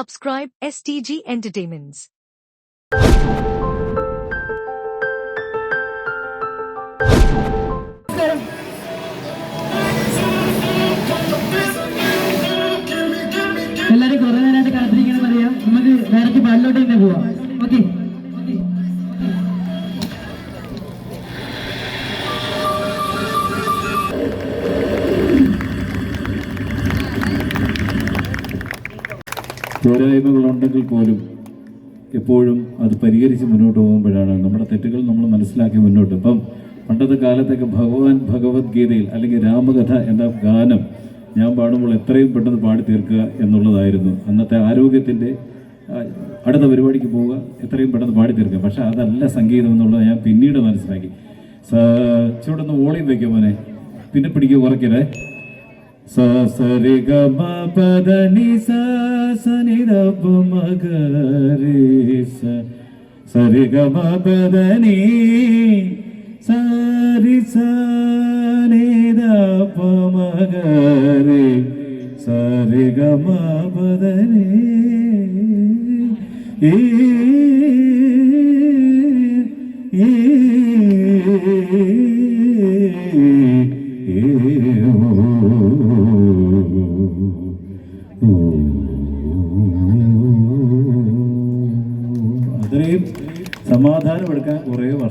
subscribe STG Entertainments. പോരായ്മകളുണ്ടെങ്കിൽ പോലും എപ്പോഴും അത് പരിഹരിച്ച് മുന്നോട്ട് പോകുമ്പോഴാണ് നമ്മുടെ തെറ്റുകൾ നമ്മൾ മനസ്സിലാക്കി മുന്നോട്ട്. ഇപ്പം പണ്ടത്തെ കാലത്തൊക്കെ ഭഗവാൻ ഭഗവത്ഗീതയിൽ അല്ലെങ്കിൽ രാമകഥ എന്ന ഗാനം ഞാൻ പാടുമ്പോൾ എത്രയും പെട്ടെന്ന് പാടി തീർക്കുക എന്നുള്ളതായിരുന്നു. അന്നത്തെ ആരോഗ്യത്തിന്റെ അടുത്ത പരിപാടിക്ക് പോവുക എത്രയും പെട്ടെന്ന് പാടി തീർക്കുക. പക്ഷേ അതല്ല സംഗീതം എന്നുള്ളത് ഞാൻ പിന്നീട് മനസ്സിലാക്കി. ചൂടൊന്ന് വോളിയം വയ്ക്കുക മോനെ? പിന്നെ പിടിക്കുക കുറയ്ക്കലേ സ സരി ഗ മ പദ നി സ സ നി ര പ മ ഗ രി സ സരി ഗ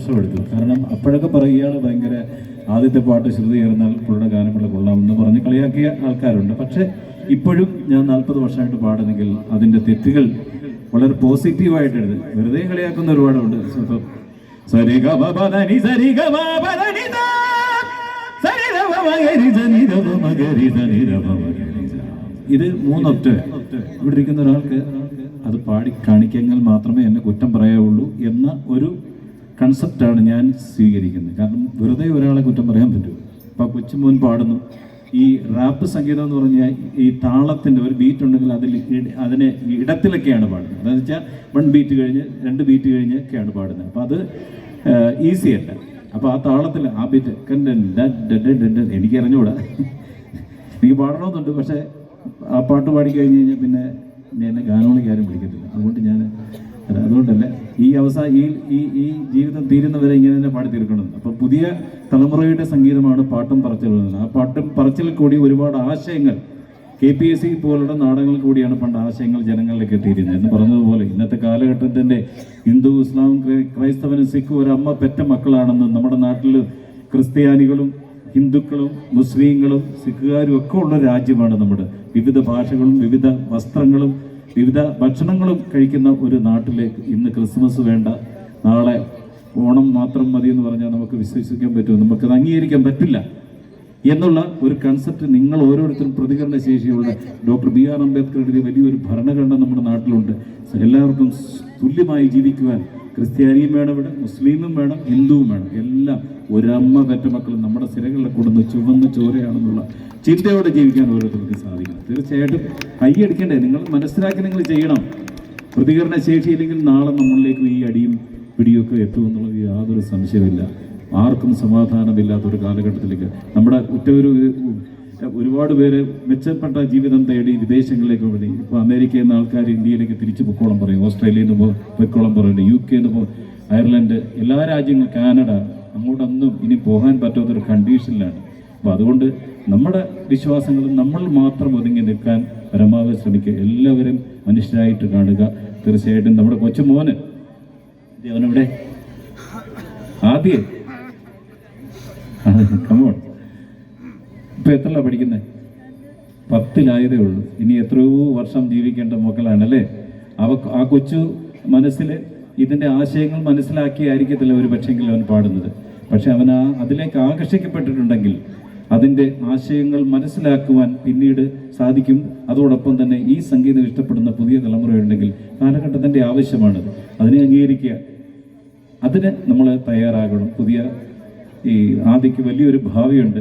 വർഷമെടുത്തു കാരണം അപ്പോഴൊക്കെ പറയുകയാണ് ഭയങ്കര ആദ്യത്തെ പാട്ട് ശ്രുതി ചേർന്നാൽ പുള്ളിയുടെ ഗാനമുള്ള കൊള്ളാമെന്ന് പറഞ്ഞ് കളിയാക്കിയ ആൾക്കാരുണ്ട്. പക്ഷേ ഇപ്പോഴും ഞാൻ നാൽപ്പത് വർഷമായിട്ട് പാടുന്നെങ്കിൽ അതിന്റെ തെറ്റുകൾ വളരെ പോസിറ്റീവായിട്ട് എഴുതി. വെറുതെ കളിയാക്കുന്ന ഒരുപാടുണ്ട്. ഇപ്പം സരി ഗ മ പ ധ നി സരി ഗ മ പ ധ നി സ സരി ര പ മ ഗ രി സ നി ര പ മ ഗ രി സ നി ര പ മ ഗ രി സ. ഇത് മൂന്നൊറ്റ ഇവിടെ ഇരിക്കുന്ന ഒരാൾക്ക് അത് പാടി കാണിക്കെങ്കിൽ മാത്രമേ എന്നെ കുറ്റം പറയാവുള്ളൂ എന്ന ഒരു കൺസെപ്റ്റാണ് ഞാൻ സ്വീകരിക്കുന്നത്. കാരണം വെറുതെ ഒരാളെ കുറ്റം പറയാൻ പറ്റുമോ ഇപ്പോൾ കൊച്ചുമോൻ പാടുന്നു. ഈ റാപ്പ് സംഗീതം എന്ന് പറഞ്ഞാൽ ഈ താളത്തിന്റെ ഒരു ബീറ്റ് ഉണ്ടെങ്കിൽ അതിൽ അതിനെ ഇടത്തിലൊക്കെയാണ് പാടുന്നത്. അതെന്ന് വെച്ചാൽ വൺ ബീറ്റ് കഴിഞ്ഞ് രണ്ട് ബീറ്റ് കഴിഞ്ഞ് ഒക്കെയാണ് പാടുന്നത്. അപ്പോൾ അത് ഈസി അല്ല. അപ്പോൾ ആ താളത്തിൽ ആ ബീറ്റ് എനിക്ക് അറിഞ്ഞുകൂടാ എനിക്ക് പാടണമെന്നുണ്ട്. പക്ഷേ ആ പാട്ട് പാടി കഴിഞ്ഞ് കഴിഞ്ഞാൽ പിന്നെ എന്നെ ഗാനോളിക്കാരും ആരും വിളിക്കത്തില്ല. അതുകൊണ്ട് ഞാൻ അതുകൊണ്ടല്ല ഈ അവസാന ഈ ഈ ഈ ജീവിതം തീരുന്നവരെ ഇങ്ങനെ തന്നെ പാടി തീർക്കണം. അപ്പം പുതിയ തലമുറയുടെ സംഗീതമാണ് പാട്ടും പറച്ചിലുള്ളത്. ആ പാട്ടും പറച്ചിൽ കൂടി ഒരുപാട് ആശയങ്ങൾ കെ പി എസ് സി പോലുള്ള നാടകങ്ങൾ കൂടിയാണ് പണ്ട് ആശയങ്ങൾ ജനങ്ങളിലേക്ക് എത്തിയിരുന്നത്. എന്ന് പറഞ്ഞതുപോലെ ഇന്നത്തെ കാലഘട്ടത്തിന്റെ ഹിന്ദു ഇസ്ലാം ക്രൈ- ക്രൈസ്തവനും സിഖും ഒരു അമ്മ പെറ്റ മക്കളാണെന്ന് നമ്മുടെ നാട്ടിൽ ക്രിസ്ത്യാനികളും ഹിന്ദുക്കളും മുസ്ലിങ്ങളും സിഖുകാരും ഒക്കെ ഉള്ള രാജ്യമാണ് നമ്മുടെ. വിവിധ ഭാഷകളും വിവിധ വസ്ത്രങ്ങളും വിവിധ ഭക്ഷണങ്ങളും കഴിക്കുന്ന ഒരു നാട്ടിലേക്ക് ഇന്ന് ക്രിസ്മസ് വേണ്ട. നാളെ ഓണം മാത്രം മതി എന്ന് പറഞ്ഞാൽ നമുക്ക് വിശ്വസിക്കാൻ പറ്റുമോ? നമുക്കത് അംഗീകരിക്കാൻ പറ്റില്ല. എന്നുള്ള ഒരു കൺസെപ്റ്റ് നിങ്ങൾ ഓരോരുത്തരും പ്രതികരണ ശേഷിയുള്ള ഡോക്ടർ ബി ആർ അംബേദ്കർ എഴുതിയ വലിയൊരു ഭരണഘടന നമ്മുടെ നാട്ടിലുണ്ട്. എല്ലാവർക്കും തുല്യമായി ജീവിക്കുവാൻ ക്രിസ്ത്യാനിയും വേണം ഇവിടെ മുസ്ലിമും വേണം ഹിന്ദുവും വേണം. എല്ലാം ഒരമ്മ പെറ്റമക്കളും നമ്മുടെ സിരകളിലെ കൂടുന്ന ചുവന്ന ചോരയാണെന്നുള്ള ചിന്തയോടെ ജീവിക്കാൻ ഓരോരുത്തർക്ക് സാധിക്കണം. തീർച്ചയായിട്ടും കൈയടിക്കണ്ടേ നിങ്ങൾ മനസ്സിലാക്കി നിങ്ങൾ ചെയ്യണം. പ്രതികരണ ശേഷിയില്ലെങ്കിൽ നാളെ നമ്മളിലേക്ക് ഈ അടിയും പിടിയൊക്കെ എത്തുമെന്നുള്ളത് യാതൊരു സംശയമില്ല ആർക്കും സമാധാനമില്ലാത്ത ഒരു കാലഘട്ടത്തിലേക്ക്. നമ്മുടെ ഉറ്റൊരു ഒരുപാട് പേര് മെച്ചപ്പെട്ട ജീവിതം തേടി വിദേശങ്ങളിലേക്ക് വേണ്ടി ഇപ്പോൾ അമേരിക്കയിൽ നിന്ന് ആൾക്കാർ ഇന്ത്യയിലേക്ക് തിരിച്ചു പൊക്കോളം പറയും. ഓസ്ട്രേലിയയിൽ നിന്ന് പൊക്കോളം പറയുന്നുണ്ട് യു കെ നിന്ന് അയർലൻഡ് എല്ലാ രാജ്യങ്ങളും കാനഡ അങ്ങോട്ടൊന്നും ഇനി പോകാൻ പറ്റാത്തൊരു കണ്ടീഷനിലാണ്. അപ്പോൾ അതുകൊണ്ട് നമ്മുടെ വിശ്വാസങ്ങളും നമ്മൾ മാത്രം ഒതുങ്ങി നിൽക്കാൻ പരമാവധി ശ്രമിക്കുക. എല്ലാവരും മനുഷ്യരായിട്ട് കാണുക. തീർച്ചയായിട്ടും നമ്മുടെ കൊച്ചുമോന് മോന്. അവനവിടെ ആദ്യം? കമോൺ ഇപ്പം എത്രല്ല പഠിക്കുന്നത് പത്തിലായതേ ഉള്ളൂ. ഇനി എത്രയോ വർഷം ജീവിക്കേണ്ട മക്കളാണ് അല്ലേ അവ ആ കൊച്ചു മനസ്സിൽ ഇതിന്റെ ആശയങ്ങൾ മനസ്സിലാക്കിയായിരിക്കത്തില്ല ഒരു പക്ഷെങ്കിലും അവൻ പാടുന്നത്. പക്ഷെ അവൻ ആ അതിലേക്ക് ആകർഷിക്കപ്പെട്ടിട്ടുണ്ടെങ്കിൽ അതിന്റെ ആശയങ്ങൾ മനസ്സിലാക്കുവാൻ പിന്നീട് സാധിക്കും. അതോടൊപ്പം തന്നെ ഈ സംഗീതം ഇഷ്ടപ്പെടുന്ന പുതിയ തലമുറയുണ്ടെങ്കിൽ കാലഘട്ടത്തിന്റെ ആവശ്യമാണ് അതിനെ അംഗീകരിക്കുക. അതിന് നമ്മൾ തയ്യാറാകണം. പുതിയ ഈ ആദിക്ക് വലിയൊരു ഭാവിയുണ്ട്.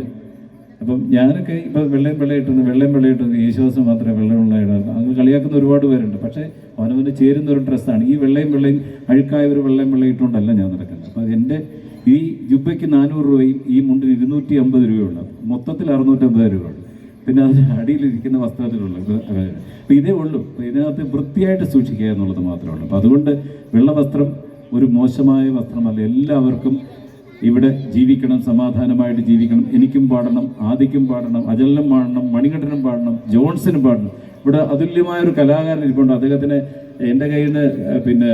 അപ്പം ഞാനൊക്കെ ഇപ്പം വെള്ളയും വെള്ളയിട്ടിരുന്നു വെള്ളയും വെള്ളയിട്ടിരുന്നു യേശുദാസം മാത്രമേ വെള്ളമുള്ള ഇടാറുള്ളൂ അങ്ങ് കളിയാക്കുന്ന ഒരുപാട് പേരുണ്ട്. പക്ഷേ അവനവന് ചേരുന്ന ഒരു ഡ്രസ്സാണ്. ഈ വെള്ളയും വെള്ളയും അഴുക്കായ ഒരു വെള്ളയും വെള്ളയിട്ടുകൊണ്ടല്ല ഞാൻ നടക്കുന്നത്. അപ്പം എന്റെ ഈ ജുബയ്ക്ക് നാനൂറ് രൂപയും ഈ മുണ്ടിന് ഇരുന്നൂറ്റി അമ്പത് രൂപയുണ്ട്. മൊത്തത്തിൽ അറുന്നൂറ്റമ്പത് രൂപയുണ്ട്. പിന്നെ അതിന് അടിയിലിരിക്കുന്ന വസ്ത്രത്തിലുള്ള അപ്പം. ഇതേ ഉള്ളൂ. അപ്പൊ ഇതിനകത്ത് വൃത്തിയായിട്ട് സൂക്ഷിക്കുക എന്നുള്ളത് മാത്രമേ ഉള്ളൂ. അപ്പം അതുകൊണ്ട് വെള്ള വസ്ത്രം ഒരു മോശമായ വസ്ത്രമല്ല. എല്ലാവർക്കും ഇവിടെ ജീവിക്കണം സമാധാനമായിട്ട് ജീവിക്കണം. എനിക്കും പാടണം ആദിക്കും പാടണം അജലിനും പാടണം മണികണ്ഠനും പാടണം ജോൺസനും പാടണം. ഇവിടെ അതുല്യമായ ഒരു കലാകാരൻ ഇരിപ്പുണ്ട്. അദ്ദേഹത്തിന് എന്റെ കയ്യിൽ നിന്ന് പിന്നെ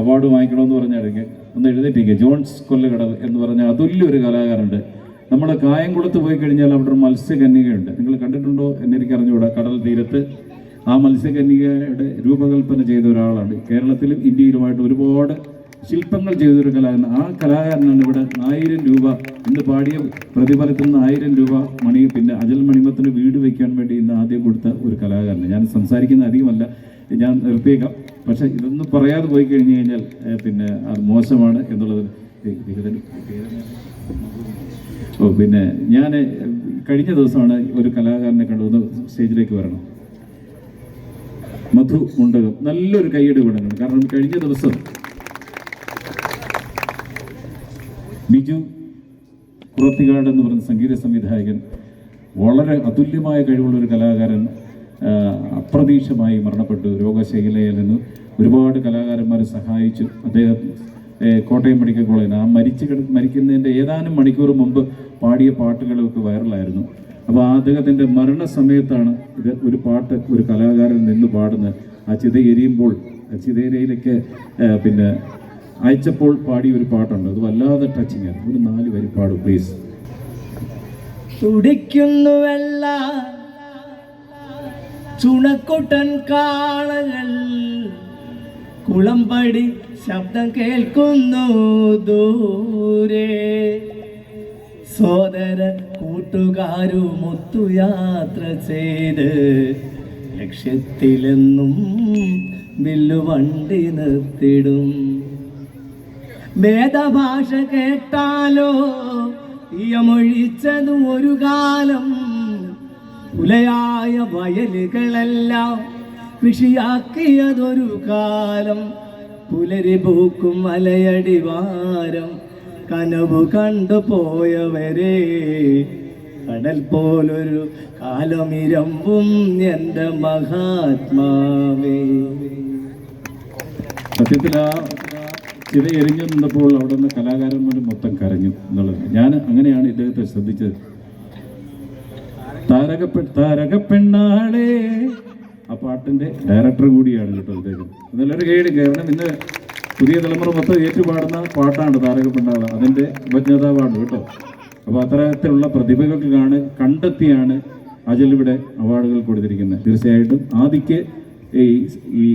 അവാർഡ് വാങ്ങിക്കണമെന്ന് പറഞ്ഞാൽ ഒന്ന് എഴുതിയിട്ടിരിക്കുക. ജോൺസ് കൊല്ലകടവ് എന്ന് പറഞ്ഞ അതുല്യൊരു കലാകാരനുണ്ട്. നമ്മൾ കായംകുളത്ത് പോയി കഴിഞ്ഞാൽ അവിടെ ഒരു മത്സ്യകന്യകയുണ്ട്. നിങ്ങൾ കണ്ടിട്ടുണ്ടോ? എന്നെനിക്ക് അറിഞ്ഞുകൂടാ കടൽ തീരത്ത്. ആ മത്സ്യകന്യകയുടെ രൂപകൽപ്പന ചെയ്ത ഒരാളാണ്. കേരളത്തിലും ഇന്ത്യയിലുമായിട്ട് ഒരുപാട് ശില്പങ്ങൾ ചെയ്തൊരു കലാകാരൻ ആ കലാകാരനാണ് ഇവിടെ ആയിരം രൂപ ഇന്ന് പാടിയ പ്രതിഫലത്തിൽ നിന്ന് ആയിരം രൂപ മണി പിന്നെ അജൽ മണിമത്തിന് വീട് വയ്ക്കാൻ വേണ്ടി ഇന്ന് ആദ്യം കൊടുത്ത ഒരു കലാകാരൻ ഞാൻ സംസാരിക്കുന്ന അധികമല്ല ഞാൻ നിർത്തിയേക്കാം. പക്ഷെ ഇതൊന്നും പറയാതെ പോയി കഴിഞ്ഞു കഴിഞ്ഞാൽ പിന്നെ അത് മോശമാണ് എന്നുള്ളത്? ഓ പിന്നെ ഞാൻ കഴിഞ്ഞ ദിവസമാണ് ഒരു കലാകാരനെ കണ്ടു സ്റ്റേജിലേക്ക് വരണം. മധു മുണ്ടകം നല്ലൊരു കൈയ്യടി കൊടുക്കണം. കാരണം കഴിഞ്ഞ ദിവസം ബിജു കുറത്തികാട് എന്ന് പറയുന്ന സംഗീത സംവിധായകൻ വളരെ അതുല്യമായ കഴിവുള്ള ഒരു കലാകാരൻ അപ്രതീക്ഷമായി മരണപ്പെട്ടു. രോഗശൈലയിൽ നിന്ന് ഒരുപാട് കലാകാരന്മാരെ സഹായിച്ചു. അദ്ദേഹം കോട്ടയം മെഡിക്കൽ കോളേജിൽ ആ മരിച്ചു കിട മരിക്കുന്നതിന്റെ ഏതാനും മണിക്കൂർ മുമ്പ് പാടിയ പാട്ടുകളൊക്കെ വൈറലായിരുന്നു. അപ്പോൾ ആ അദ്ദേഹത്തിന്റെ മരണസമയത്താണ് ഇത് ഒരു പാട്ട് ഒരു കലാകാരൻ നിന്ന് പാടുന്നത്. ആ ചിത എരിയുമ്പോൾ ചിതയിലേക്ക് പിന്നെ അയച്ചപ്പോൾ പാടിയ ഒരു പാട്ടുണ്ട്. അത് വല്ലാതെ ടച്ചിങ് ആണ് ഒരു നാല് വരി പാടും പ്ലീസ് തുടിക്കുന്നുവെല്ല ചുണക്കുട്ടൻ കാളകൾ കുളമ്പടി ശബ്ദം കേൾക്കുന്നു ദൂരെ. സോദര കൂട്ടുകാരുമൊത്തു യാത്ര ചെയ്ത് ലക്ഷ്യത്തിലെന്നും വില്ലുവണ്ടി നിർത്തിടും. വേദഭാഷ കേട്ടാലോ? തീയമൊഴിച്ചത് ഒരു കാലം. പുലയായ വയലുകളെല്ലാം കൃഷിയാക്കിയതൊരു കാലം. പുലരി പൂക്കും മലയടിവാരം കനവ് കണ്ടു പോയവരെ. കടൽ പോലൊരു കാലമിരമ്പും എന്റെ മഹാത്മാവേ. സത്യത്തിൽ ആ ചിത എരിഞ്ഞു നിന്നപ്പോൾ അവിടെ നിന്ന് കലാകാരന്മാർ മൊത്തം കരഞ്ഞു എന്നുള്ളത്. ഞാൻ അങ്ങനെയാണ് ഇദ്ദേഹത്തെ ശ്രദ്ധിച്ചത്. താരകപ്പെ താരകപ്പെണ്ണാളേ. ആ പാട്ടിന്റെ ഡയറക്ടർ കൂടിയാണ് കേട്ടോ ഇദ്ദേഹം. നല്ലൊരു ഗൈഡ്. കാരണം ഇന്ന് പുതിയ തലമുറ മൊത്തം ഏറ്റുപാടുന്ന പാട്ടാണ് താരകപ്പെണ്ണാള. അതിന്റെ ഉപജ്ഞാതാവാണ് കേട്ടോ. അപ്പോൾ അത്തരത്തിലുള്ള പ്രതിഭകൾക്ക് കാണ് കണ്ടെത്തിയാണ് അജൽ ഇവിടെ അവാർഡുകൾ കൊടുത്തിരിക്കുന്നത്. തീർച്ചയായിട്ടും ആദിക്ക് ഈ ഈ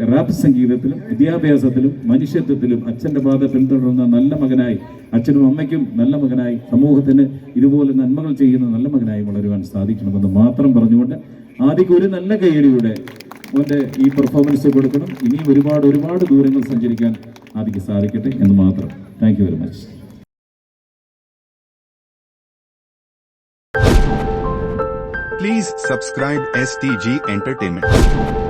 റാപ്പ് സംഗീതത്തിലും വിദ്യാഭ്യാസത്തിലും മനുഷ്യത്വത്തിലും അച്ഛന്റെ പാത പിന്തുടരുന്ന നല്ല മകനായി അച്ഛനും അമ്മയ്ക്കും നല്ല മകനായി സമൂഹത്തിന് ഇതുപോലെ നന്മകൾ ചെയ്യുന്ന നല്ല മകനായി വളരുവാൻ സാധിക്കണമെന്ന് മാത്രം പറഞ്ഞുകൊണ്ട് ആദ്യം ഒരു നല്ല കയ്യടിയുടെ മോന്റെ ഈ പെർഫോമൻസ് കൊടുക്കണം. ഇനിയും ഒരുപാട് ഒരുപാട് ദൂരങ്ങൾ സഞ്ചരിക്കാൻ ആദ്യം സാധിക്കട്ടെ എന്ന് മാത്രം. Thank very much Please subscribe STG Entertainment.